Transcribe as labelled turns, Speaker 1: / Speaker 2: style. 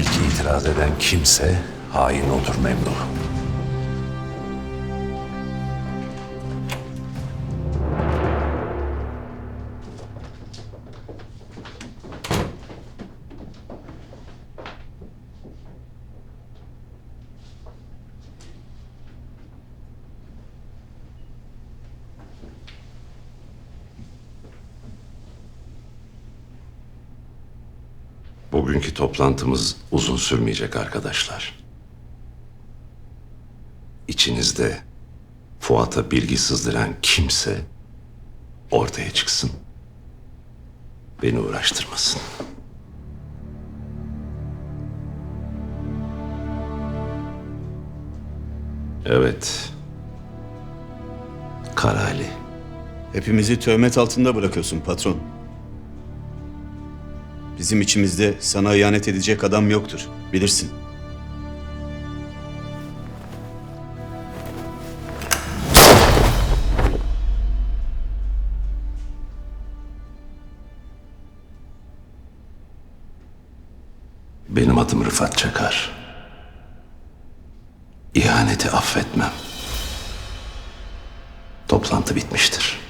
Speaker 1: İlk itiraz eden kimse hain olur Memduh. Bugünkü toplantımız uzun sürmeyecek arkadaşlar. İçinizde Fuat'a bilgi sızdıran kimse ortaya çıksın. Beni uğraştırmasın. Evet. Karali.
Speaker 2: Hepimizi töhmet altında bırakıyorsun patron. Bizim içimizde sana ihanet edecek adam yoktur. Bilirsin.
Speaker 1: Benim adım Rıfat Çakar. İhaneti affetmem. Toplantı bitmiştir.